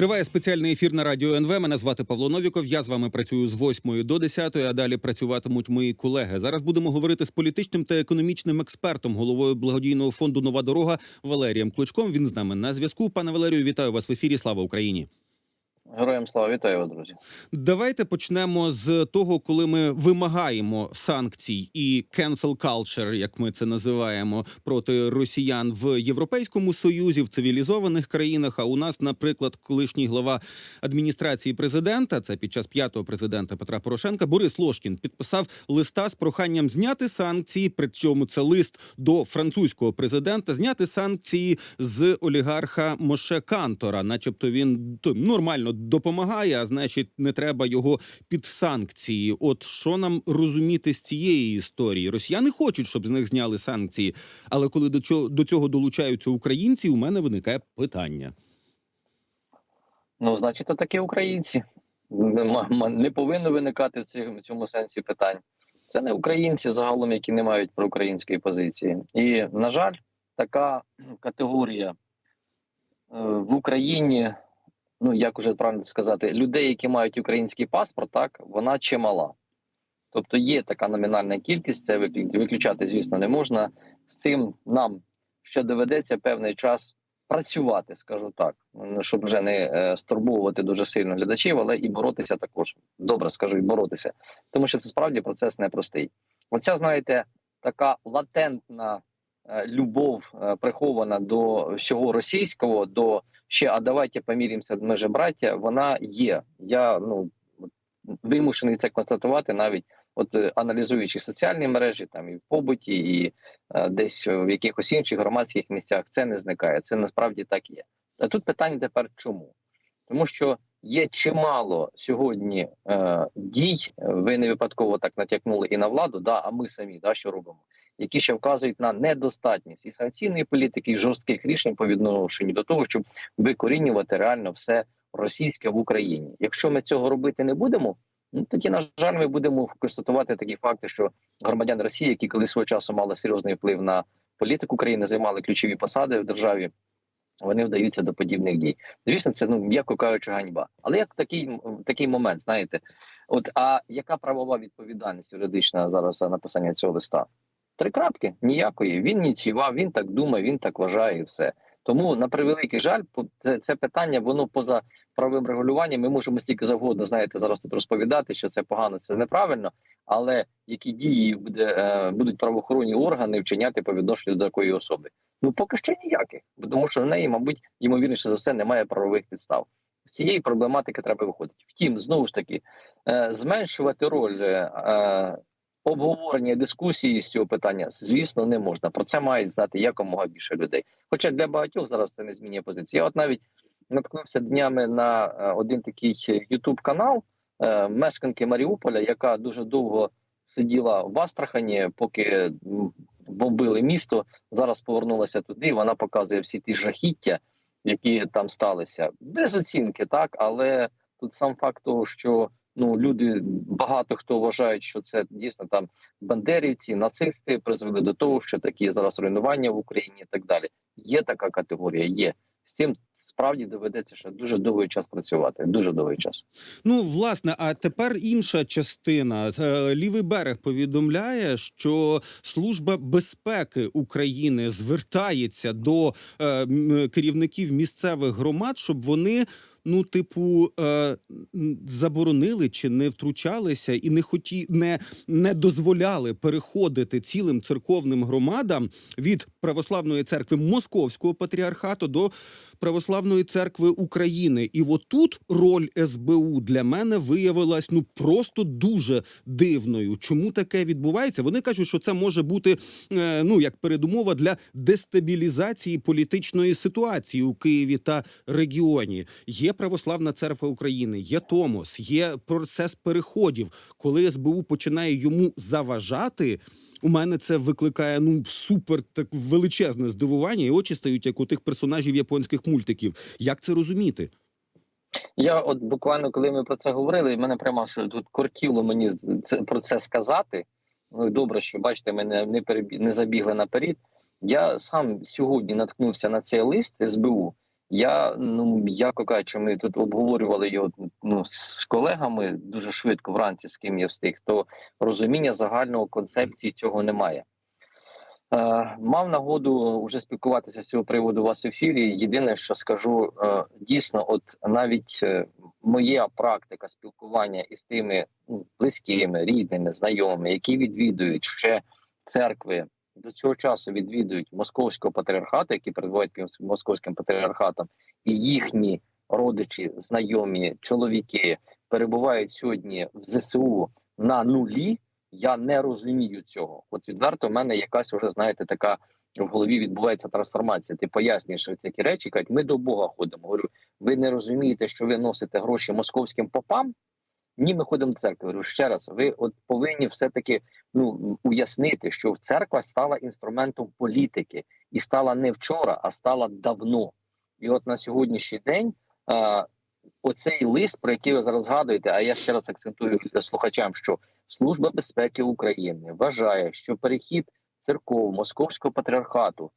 Триває спеціальний ефір на радіо НВ. Мене звати Павло Новіков. Я з вами працюю з 8 до 10, а далі працюватимуть мої колеги. Зараз будемо говорити з політичним та економічним експертом, головою благодійного фонду Нова дорога Валерієм Кличком. Він з нами на зв'язку. Пане Валерію, вітаю вас в ефірі. Слава Україні. Героям слава вітаю вас, друзі. Давайте почнемо з того, коли ми вимагаємо санкцій і cancel culture, як ми це називаємо, проти росіян в Європейському Союзі, в цивілізованих країнах. А у нас, наприклад, колишній глава адміністрації президента, це під час п'ятого президента Петра Порошенка, Борис Лошкін підписав листа з проханням зняти санкції. Причому це лист до французького президента, зняти санкції з олігарха Моше Кантора, начебто він нормально допомагає, а значить, не треба його під санкції. От що нам розуміти з цієї історії? Росіяни хочуть, щоб з них зняли санкції, але коли до цього до цього долучаються українці, у мене виникає питання. Ну, значить, то такі українці. Не повинно виникати в цьому сенсі питань. Це не українці загалом, які не мають проукраїнської позиції. І, на жаль, така категорія е, в Україні, ну як уже правильно сказати, людей, які мають український паспорт, так вона чимала. Тобто є така номінальна кількість, це виключати, звісно, не можна. З цим нам ще доведеться певний час працювати, скажу так, ну, щоб вже не е, стурбовувати дуже сильно глядачів, але і боротися також. Добре, скажу, і боротися, тому що це справді процес непростий. Оця, знаєте, така латентна е, любов е, прихована до всього російського, до ще а давайте поміримося ми же браття, вона є. Я ну вимушений це констатувати навіть. От е, аналізуючи соціальні мережі, там і в побуті, і е, десь в якихось інших громадських місцях, це не зникає. Це насправді так є. А тут питання тепер чому? Тому що є чимало сьогодні е, дій. Ви не випадково так натякнули і на владу, да, а ми самі да, що робимо, які ще вказують на недостатність і санкційної політики, і жорстких рішень по відношенню до того, щоб викорінювати реально все російське в Україні. Якщо ми цього робити не будемо. Ну тоді, на жаль, ми будемо констатувати такі факти, що громадяни Росії, які колись свого часу мали серйозний вплив на політику країни, займали ключові посади в державі. Вони вдаються до подібних дій. Звісно, це ну м'яко кажучи, ганьба. Але як такий такий момент, знаєте, от а яка правова відповідальність юридична зараз за написання цього листа? Три крапки ніякої. Він ініціював, він так думає, він так вважає, і все. Тому на превеликий жаль, це, це питання воно поза правовим регулюванням. Ми можемо стільки завгодно знаєте зараз тут розповідати, що це погано, це неправильно. Але які дії буде е, будуть правоохоронні органи вчиняти по відношенню до такої особи? Ну поки що ніяких, тому що в неї, мабуть, ймовірніше за все, немає правових підстав. З цієї проблематики треба виходити. Втім, знову ж таки, е, зменшувати роль е, е, обговорення дискусії з цього питання, звісно, не можна. Про це мають знати якомога більше людей. Хоча для багатьох зараз це не змінює позицію. Я от навіть наткнувся днями на один такий Ютуб канал мешканки Маріуполя, яка дуже довго сиділа в Астрахані, поки бомбили місто. Зараз повернулася туди. і Вона показує всі ті жахіття, які там сталися, без оцінки, так але тут сам факт того, що ну люди багато хто вважають, що це дійсно там бандерівці, нацисти призвели до того, що такі зараз руйнування в Україні і так далі. Є така категорія, є з цим справді доведеться ще дуже довгий час працювати. Дуже довгий час. Ну, власне, а тепер інша частина. Е, Лівий берег повідомляє, що служба безпеки України звертається до е, керівників місцевих громад, щоб вони. Ну, типу, е, заборонили чи не втручалися і не хоті, не, не дозволяли переходити цілим церковним громадам від православної церкви Московського патріархату до православної церкви України. І отут роль СБУ для мене виявилась ну просто дуже дивною. Чому таке відбувається? Вони кажуть, що це може бути е, ну як передумова для дестабілізації політичної ситуації у Києві та регіоні. Є православна церква України, є Томос, є процес переходів, коли СБУ починає йому заважати. У мене це викликає ну супер так величезне здивування, і очі стають як у тих персонажів японських мультиків. Як це розуміти? Я от буквально коли ми про це говорили, мене прямо тут кортіло мені це про це сказати. Ну добре, що бачите, мене не перебі... не забігли наперед. Я сам сьогодні наткнувся на цей лист СБУ, Я ну м'яко кажучи, ми тут обговорювали його ну з колегами дуже швидко вранці, з ким я встиг, то розуміння загального концепції цього немає. Е, мав нагоду вже спілкуватися з цього приводу у вас в ефірі. Єдине, що скажу, е, дійсно, от навіть е, моя практика спілкування із тими ну, близькими, рідними, знайомими, які відвідують ще церкви до цього часу відвідують московського патріархату, які перебувають московським патріархатом, і їхні родичі, знайомі, чоловіки перебувають сьогодні в ЗСУ на нулі. Я не розумію цього. От відверто в мене якась вже знаєте така в голові відбувається трансформація. Ти пояснюєш такі речі, кажуть, ми до Бога ходимо. Говорю, ви не розумієте, що ви носите гроші московським попам? Ні, ми ходимо до церкви. Говорю, ще раз, ви от повинні все-таки ну уяснити, що церква стала інструментом політики і стала не вчора, а стала давно. І от на сьогоднішній день а, оцей лист, про який ви зараз згадуєте, а я ще раз акцентую слухачам, що Служба безпеки України вважає, що перехід церков Московського патріархату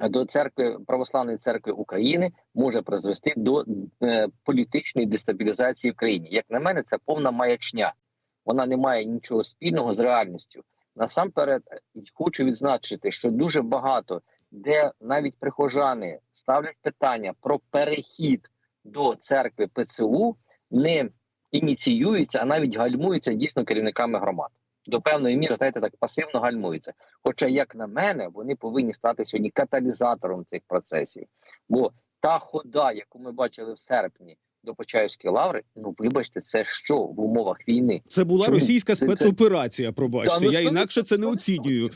до церкви православної церкви України може призвести до е, політичної дестабілізації в країні. Як на мене, це повна маячня. Вона не має нічого спільного з реальністю. Насамперед, хочу відзначити, що дуже багато де навіть прихожани ставлять питання про перехід до церкви ПЦУ, не ініціюються, а навіть гальмуються дійсно керівниками громад. До певної міри, знаєте, так пасивно гальмуються. Хоча, як на мене, вони повинні стати сьогодні каталізатором цих процесів. Бо та хода, яку ми бачили в серпні до Почаївської лаври, ну вибачте, це що в умовах війни? Це була Чому? російська спецоперація. Пробачте, Та, ну, я інакше це не оцінюю.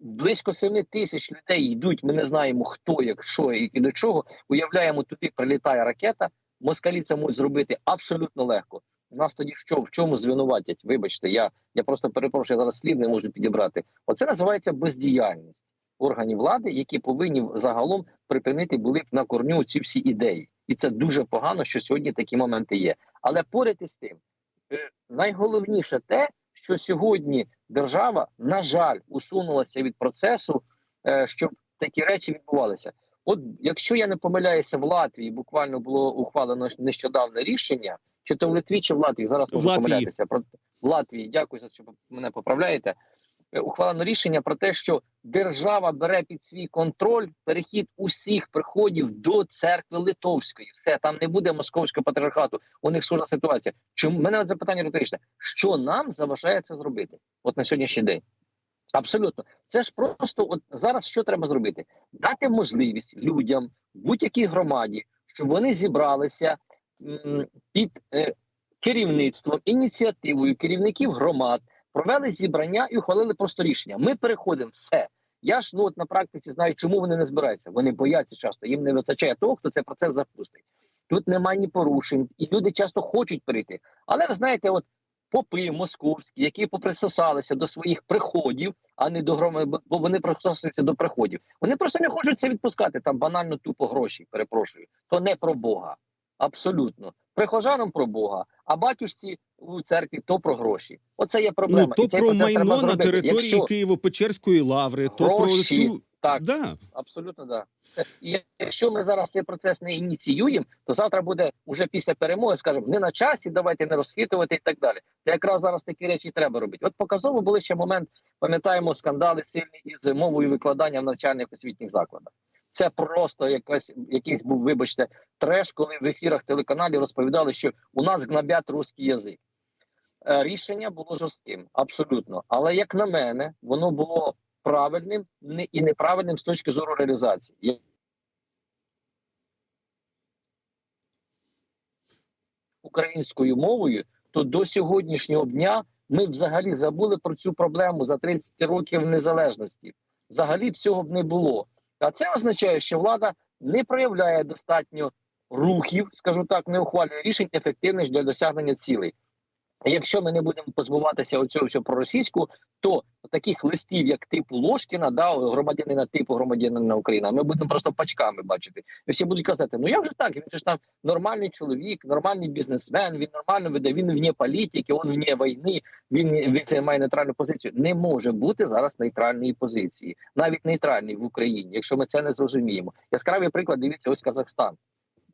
Близько 7 тисяч людей йдуть. Ми не знаємо хто, як що і до чого. Уявляємо, туди прилітає ракета. Москалі це можуть зробити абсолютно легко. Нас тоді що в чому звинуватять? Вибачте, я, я просто перепрошую, я зараз слів не можу підібрати. Оце називається бездіяльність органів влади, які повинні загалом припинити були б на корню ці всі ідеї, і це дуже погано, що сьогодні такі моменти є. Але поряд із тим, е, найголовніше те, що сьогодні держава, на жаль, усунулася від процесу, е, щоб такі речі відбувалися. От якщо я не помиляюся, в Латвії буквально було ухвалено нещодавне рішення, чи то в Литві, чи в Латвії зараз можу Латвії. помилятися. Про в Латвії, дякую за що мене поправляєте. Е, Ухвалено рішення про те, що держава бере під свій контроль перехід усіх приходів до церкви Литовської. Все там не буде московського патріархату. У них схожа ситуація. Чому мене от запитання риторичне? Що нам заважає це зробити? От на сьогоднішній день. Абсолютно, це ж просто от зараз що треба зробити? Дати можливість людям в будь-якій громаді, щоб вони зібралися під е, керівництвом, ініціативою керівників громад, провели зібрання і ухвалили просто рішення. Ми переходимо все. Я ж ну от на практиці знаю, чому вони не збираються. Вони бояться часто. Їм не вистачає того, хто цей процес запустить. Тут немає ні порушень, і люди часто хочуть перейти. Але ви знаєте, от попи московські, які поприсосалися до своїх приходів, а не до громи, бо вони присосуються до приходів. Вони просто не хочуть це відпускати. Там банально тупо гроші. Перепрошую, то не про Бога. Абсолютно. Прихожанам про Бога, а батюшці у церкві то про гроші. Оце є проблема. Ну то І про майно на території Якщо... Києво-Печерської лаври, то про цю Так. да. Абсолютно да. І якщо ми зараз цей процес не ініціюємо, то завтра буде уже після перемоги, скажемо, не на часі, давайте не розхитувати і так далі. Та якраз зараз такі речі треба робити. От показово були ще момент, пам'ятаємо скандали сильні із мовою викладання в навчальних освітніх закладах. Це просто якась якийсь був, вибачте, треш, коли в ефірах телеканалів розповідали, що у нас гнобять русський язик. Е, Рішення було жорстким, абсолютно. Але як на мене, воно було правильним і неправильним з точки зору реалізації. Українською мовою, то до сьогоднішнього дня ми взагалі забули про цю проблему за 30 років незалежності. Взагалі б цього б не було. А це означає, що влада не проявляє достатньо рухів, скажу так, не ухвалює рішень ефективних для досягнення цілей. Якщо ми не будемо позбуватися оцього всього проросійського, то таких листів, як типу Ложкіна, да, громадянина типу громадянина України, ми будемо просто пачками бачити. І всі будуть казати: ну як же так? Він ж там нормальний чоловік, нормальний бізнесмен, він нормально веде, він вне політики, він вне війни, він, він займає нейтральну позицію. Не може бути зараз нейтральної позиції, навіть нейтральної в Україні, якщо ми це не зрозуміємо. Яскравий приклад, дивіться, ось Казахстан.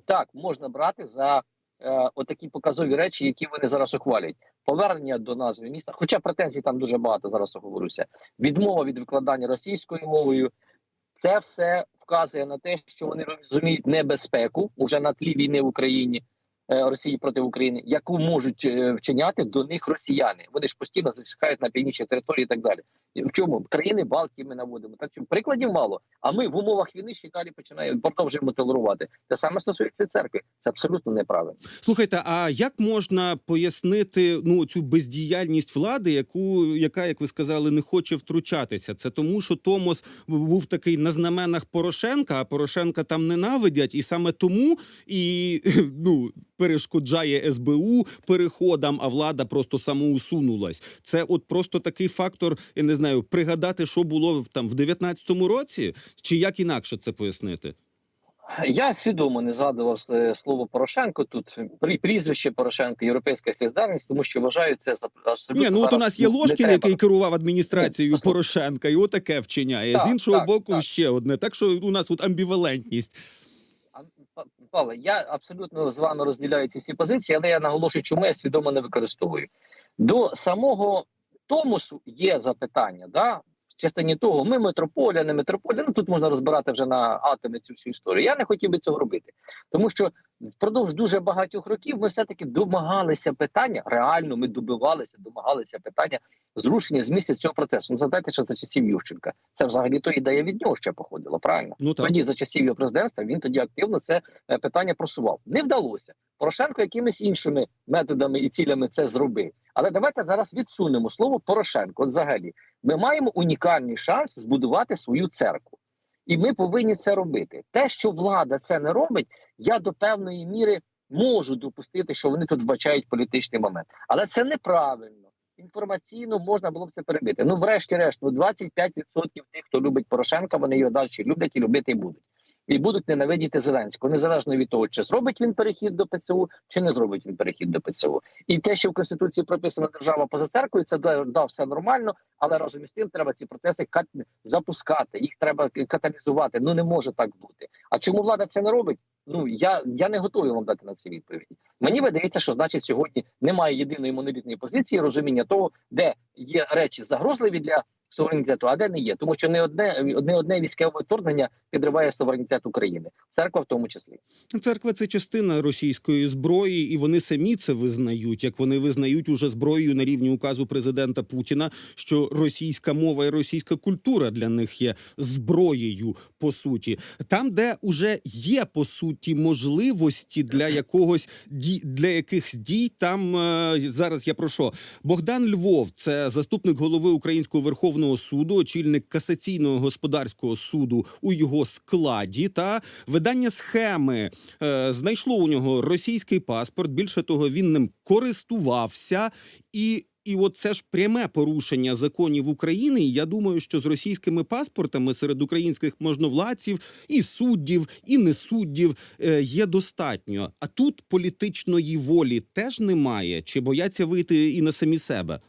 Так, можна брати за е, отакі показові речі, які вони зараз ухвалюють. Повернення до назви міста, хоча претензій там дуже багато зараз оговорюся. Відмова від викладання російською мовою. Це все вказує на те, що вони розуміють небезпеку уже на тлі війни в Україні Росії проти України, яку можуть е, вчиняти до них росіяни. Вони ж постійно засікають на північній території і так далі. В чому країни Балтії ми наводимо? Так прикладів мало. А ми в умовах війни ще далі починаємо продовжуємо толерувати. Те саме стосується церкви. Це абсолютно неправильно. Слухайте, а як можна пояснити ну цю бездіяльність влади, яку яка, як ви сказали, не хоче втручатися? Це тому, що Томос був такий на знаменах Порошенка, а Порошенка там ненавидять, і саме тому і ну перешкоджає СБУ переходам, а влада просто самоусунулась. Це от просто такий фактор, я не знаю, пригадати, що було там в 19-му році, чи як інакше це пояснити? Я свідомо не згадував слово Порошенко тут при- прізвище Порошенко, європейська солідарність, тому що вважаю це за абсолютно. Ні, ну от у нас є Ложкін, який керував адміністрацією Ні. Порошенка, і отаке вчиняє. Так, З іншого так, боку, так. ще одне. Так що у нас тут амбівалентність. Павле, я абсолютно з вами розділяю ці всі позиції, але я наголошую, чому я свідомо не використовую. До самого Томосу є запитання, да? В частині того, ми метрополія, не метрополія. Ну тут можна розбирати вже на атоми цю всю історію. Я не хотів би цього робити, тому що впродовж дуже багатьох років ми все-таки домагалися питання. Реально, ми добивалися, домагалися питання зрушення з місця цього процесу. Ну задайте, що за часів Ющенка. Це взагалі то ідея від нього ще походила, правильно? Ну так. Тоді за часів його президентства він тоді активно це е, питання просував. Не вдалося. Порошенко якимись іншими методами і цілями це зробив. Але давайте зараз відсунемо слово Порошенко. От взагалі, ми маємо унікальний шанс збудувати свою церкву, і ми повинні це робити. Те, що влада це не робить, я до певної міри можу допустити, що вони тут вбачають політичний момент, але це неправильно. Інформаційно можна було це перебити. Ну, врешті-решт, ну 25% тих, хто любить Порошенка, вони його далі люблять і любити будуть. І будуть ненавидіти Зеленського, незалежно від того, чи зробить він перехід до ПЦУ, чи не зробить він перехід до ПЦУ. І те, що в Конституції прописано держава поза церквою, це да, да, все нормально, але разом із тим треба ці процеси кат- запускати, їх треба каталізувати. Ну не може так бути. А чому влада це не робить? Ну я, я не готовий вам дати на це відповіді. Мені видається, що значить сьогодні немає єдиної монолітної позиції, розуміння того, де є речі загрозливі для суверенітету, а де не є, тому що не одне не одне військове вторгнення підриває суверенітет України, церква в тому числі. Церква це частина російської зброї, і вони самі це визнають. Як вони визнають уже зброєю на рівні указу президента Путіна, що російська мова і російська культура для них є зброєю по суті. Там, де уже є по суті можливості для якогось ді для якихось дій, там е, зараз я про що Богдан Львов, це заступник голови Українського верховного суду, очільник касаційного господарського суду у його складі та видання схеми е, знайшло у нього російський паспорт. Більше того, він ним користувався і. І от це ж пряме порушення законів України. Я думаю, що з російськими паспортами серед українських можновладців і суддів, і не суддів е, є достатньо. А тут політичної волі теж немає. Чи бояться вийти і на самі себе?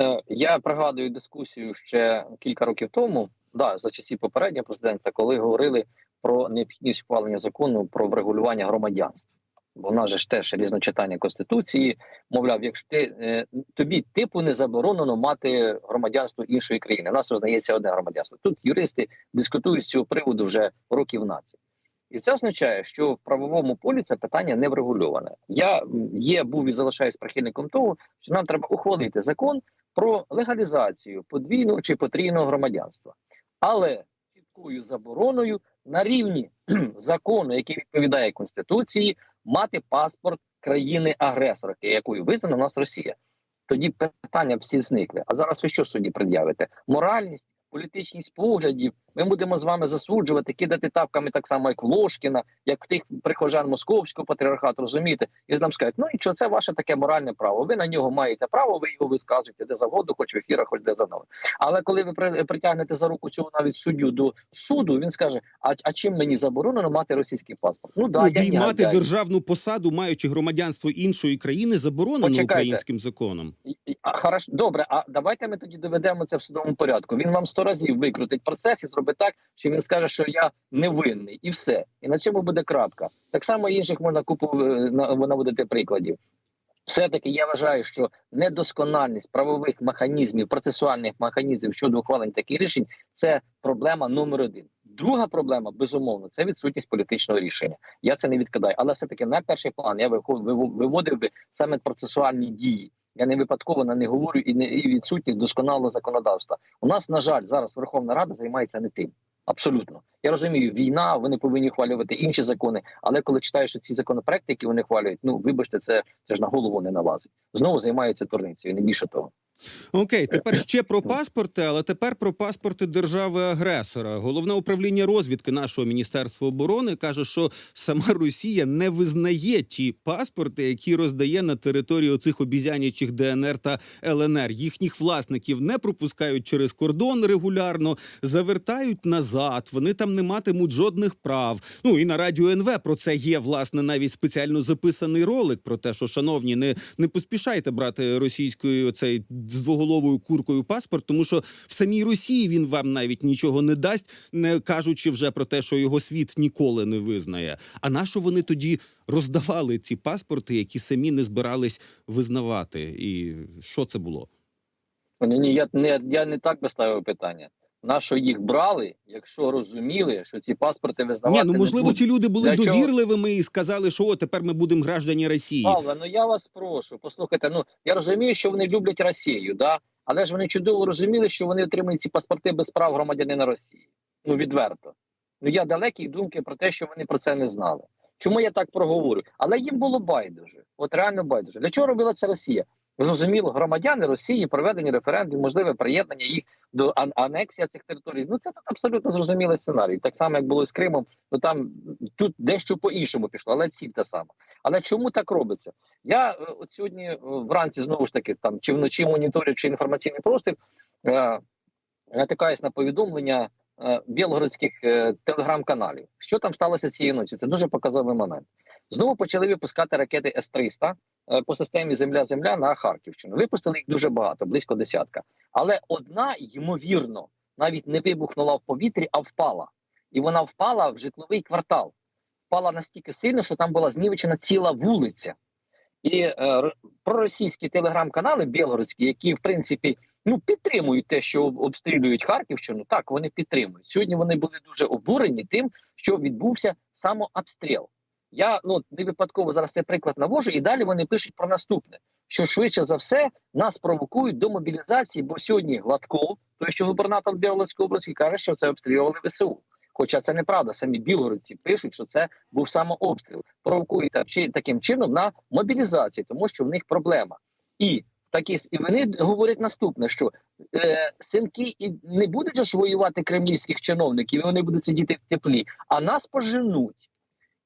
Е, Я пригадую дискусію ще кілька років тому, да, за часів попереднього президента, коли говорили про необхідність ухвалення закону про врегулювання громадянства. Бо в нас же ж теж різночитання конституції. Мовляв, якщо ти е, тобі типу не заборонено мати громадянство іншої країни, у нас визнається одне громадянство. Тут юристи дискутують з цього приводу вже років 12. І це означає, що в правовому полі це питання не врегульоване. Я є, був і залишаюсь прихильником того, що нам треба ухвалити закон про легалізацію подвійного чи потрійного громадянства, але чіткою забороною на рівні закону, який відповідає конституції, мати паспорт країни-агресора, якою визнана нас Росія. Тоді питання всі зникли. А зараз ви що судді пред'явите? Моральність, політичність поглядів. Ми будемо з вами засуджувати, кидати тапками так само, як Ложкіна, як тих прихожан московського патріархату, розумієте, і нам скажуть, ну і що це ваше таке моральне право. Ви на нього маєте право, ви його висказуєте де завгодно, хоч в ефірах, хоч де завгодно. Але коли ви притягнете за руку цього навіть суддю до суду, він скаже: А, а чим мені заборонено мати російський паспорт? Ну да, я Обіймати я- державну посаду, маючи громадянство іншої країни, заборонено Почекайте. українським законом. Хорошо, добре, а давайте ми тоді доведемо це в судовому порядку. Він вам сто разів викрутить процес і зробить так, що він скаже, що я невинний, і все. І на цьому буде крапка. Так само інших можна купу е, на- наводити прикладів. Все-таки я вважаю, що недоскональність правових механізмів, процесуальних механізмів щодо ухвалень таких рішень це проблема номер один. Друга проблема, безумовно, це відсутність політичного рішення. Я це не відкидаю, але все таки на перший план я виводив би саме процесуальні дії. Я не випадково на не говорю і не і відсутність досконалого законодавства. У нас, на жаль, зараз Верховна Рада займається не тим. Абсолютно, я розумію, війна, вони повинні хвалювати інші закони. Але коли читаєш ці законопроекти, які вони хвалюють, ну вибачте, це, це ж на голову не налазить. Знову займаються турницею, не більше того. Окей, тепер ще про паспорти, але тепер про паспорти держави-агресора. Головне управління розвідки нашого міністерства оборони каже, що сама Росія не визнає ті паспорти, які роздає на території оцих обізянячих ДНР та ЛНР. Їхніх власників не пропускають через кордон регулярно, завертають назад. Вони там не матимуть жодних прав. Ну і на радіо НВ про це є власне навіть спеціально записаний ролик про те, що шановні, не, не поспішайте брати російською цей двоголовою куркою паспорт, тому що в самій Росії він вам навіть нічого не дасть, не кажучи вже про те, що його світ ніколи не визнає. А нащо вони тоді роздавали ці паспорти, які самі не збирались визнавати? І що це було? Ні, ні, я не я не так би ставив питання. На що їх брали, якщо розуміли, що ці паспорти визнавати Ні, ну можливо, не будуть? ці люди були Для чого? довірливими і сказали, що о, тепер ми будемо граждані Росії. Павле, ну я вас прошу, послухайте. Ну я розумію, що вони люблять Росію, да але ж вони чудово розуміли, що вони отримують ці паспорти без прав громадянина Росії. Ну відверто. Ну я далекий думки про те, що вони про це не знали. Чому я так проговорю? Але їм було байдуже. От реально байдуже. Для чого робила це Росія? Зрозуміло, громадяни Росії, проведення референдуму, можливе приєднання їх до ан- анексія цих територій. Ну це тут абсолютно зрозумілий сценарій. Так само, як було з Кримом, ну там тут дещо по-іншому пішло, але ціль та сама. Але чому так робиться? Я е, от сьогодні е, вранці знову ж таки там чи вночі моніторячи інформаційний простір, е, натикаюсь на повідомлення е, білгородських е, телеграм-каналів. Що там сталося цієї ночі? Це дуже показовий момент. Знову почали випускати ракети С-300 е, по системі Земля-Земля на Харківщину. Випустили їх дуже багато, близько десятка. Але одна, ймовірно, навіть не вибухнула в повітрі, а впала. І вона впала в житловий квартал. Впала настільки сильно, що там була знівечена ціла вулиця. І е, проросійські телеграм-канали білгородські, які в принципі ну підтримують те, що обстрілюють Харківщину. Так вони підтримують. Сьогодні вони були дуже обурені тим, що відбувся самообстріл. Я ну не випадково зараз цей приклад навожу, і далі вони пишуть про наступне: що швидше за все нас провокують до мобілізації, бо сьогодні Гладков, той, що губернатор Білгородської області, каже, що це обстрілювали ВСУ. Хоча це неправда, самі білгородці пишуть, що це був самообстріл. Провокують таким чином на мобілізацію, тому що в них проблема. І такі і вони говорять наступне: що е, синки і не будуть ж воювати кремлівських чиновників, і вони будуть сидіти в теплі, а нас поженуть.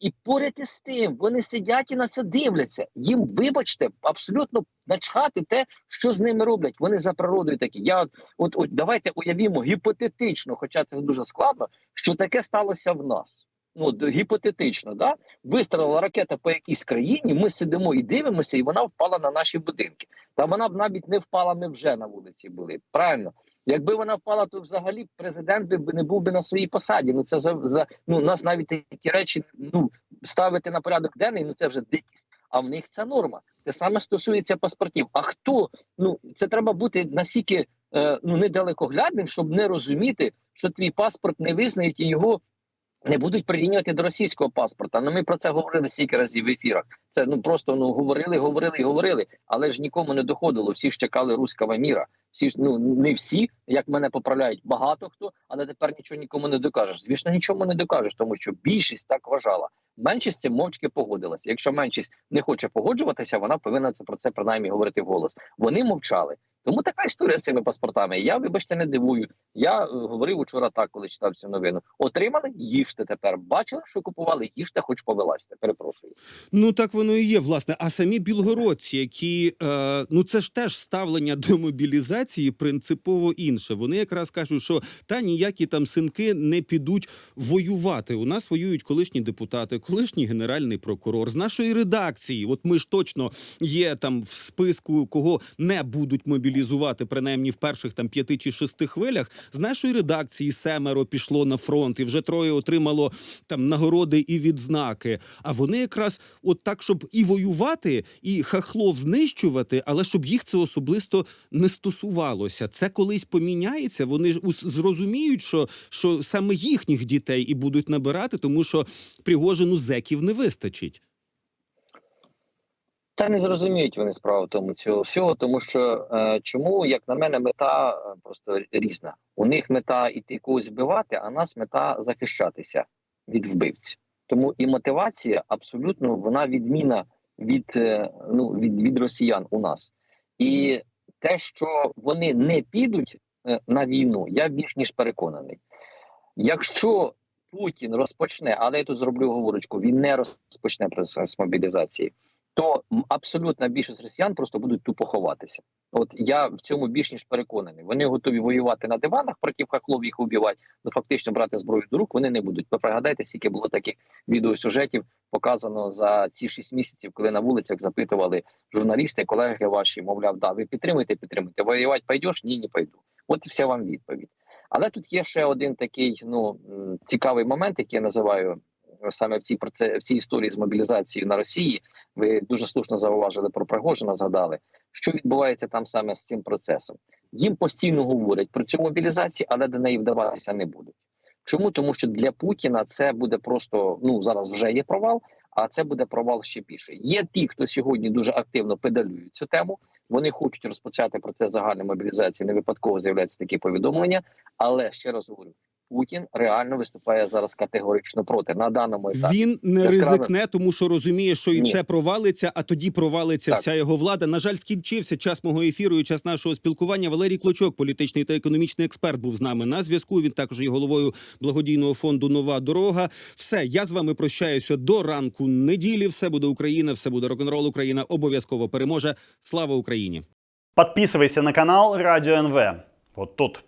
І поряд із тим вони сидять і на це дивляться. Їм, вибачте, абсолютно начхати те, що з ними роблять. Вони за природою такі. Я от, от, от давайте уявімо гіпотетично, хоча це дуже складно, що таке сталося в нас. Ну гіпотетично, да вистрілила ракета по якійсь країні. Ми сидимо і дивимося, і вона впала на наші будинки. Та вона б навіть не впала. Ми вже на вулиці були. Правильно, якби вона впала, то взагалі президент би не був би на своїй посаді. Ну це за, за ну нас навіть такі речі ну ставити на порядок денний. Ну це вже дикість. А в них це норма. Те саме стосується паспортів. А хто ну це треба бути настільки е, ну недалекоглядним, щоб не розуміти, що твій паспорт не визнають і його не будуть прирівнювати до російського паспорта. Ну ми про це говорили стільки разів в ефірах. Це ну просто ну говорили, говорили і говорили, але ж нікому не доходило. Всі ж чекали руського міра. Всі ж ну не всі, як мене поправляють, багато хто, але тепер нічого нікому не докажеш. Звісно, нічому не докажеш, тому що більшість так вважала. Меншість цим мовчки погодилася. Якщо меншість не хоче погоджуватися, вона повинна це про це принаймні говорити вголос. Вони мовчали. Тому така історія з цими паспортами. Я, вибачте, не дивую. Я е, говорив учора так, коли читав цю новину. Отримали, їжте тепер. Бачили, що купували, їжте, хоч повилазьте. Перепрошую. Ну так воно і є, власне. А самі білгородці, які е, ну це ж теж ставлення до мобілізації принципово інше. Вони якраз кажуть, що та ніякі там синки не підуть воювати. У нас воюють колишні депутати, колишній генеральний прокурор з нашої редакції. От ми ж точно є там в списку, кого не будуть мобілізувати, принаймні в перших там п'яти чи шести хвилях. З нашої редакції семеро пішло на фронт, і вже троє отримало там нагороди і відзнаки. А вони якраз от так, щоб і воювати, і хахлов знищувати, але щоб їх це особисто не стосувалося. Це колись поміняється. Вони ж зрозуміють, що, що саме їхніх дітей і будуть набирати, тому що Пригожину зеків не вистачить. Та не зрозуміють вони справу тому цього всього, тому що е, чому, як на мене, мета е, просто різна. У них мета іти когось вбивати, а нас мета захищатися від вбивців. Тому і мотивація абсолютно вона відміна від, е, ну, від, від росіян у нас. І те, що вони не підуть е, на війну, я більш ніж переконаний. Якщо Путін розпочне, але я тут зроблю говорочку, він не розпочне процес мобілізації то абсолютна більшість росіян просто будуть тупо ховатися. От я в цьому більш ніж переконаний. Вони готові воювати на диванах проти хахлов, їх убивати, ну фактично брати зброю до рук вони не будуть. Ви пригадайте, скільки було таких відеосюжетів показано за ці шість місяців, коли на вулицях запитували журналісти, колеги ваші, мовляв, да, ви підтримуєте, підтримуєте. Воювати пойдеш? Ні, не пойду. От і вся вам відповідь. Але тут є ще один такий ну цікавий момент, який я називаю саме в цій проце- в цій історії з мобілізацією на Росії. Ви дуже слушно зауважили про Пригожина, згадали, що відбувається там саме з цим процесом. Їм постійно говорять про цю мобілізацію, але до неї вдаватися не будуть. Чому? Тому що для Путіна це буде просто ну зараз вже є провал, а це буде провал ще більше. Є ті, хто сьогодні дуже активно педалюють цю тему. Вони хочуть розпочати процес загальної мобілізації. Не випадково з'являються такі повідомлення. Але ще раз говорю, Путін реально виступає зараз категорично проти на даному етапі. Він не Яскраве. ризикне, тому що розуміє, що і Ні. це провалиться, а тоді провалиться Так. вся його влада. На жаль, скінчився час мого ефіру і час нашого спілкування. Валерій Клочок, політичний та економічний експерт, був з нами на зв'язку. Він також є головою благодійного фонду Нова дорога. Все, я з вами прощаюся до ранку неділі. Все буде Україна, все буде рок-н-рол. Україна обов'язково переможе. Слава Україні! Подписывайся на канал Радио НВ. Вот тут.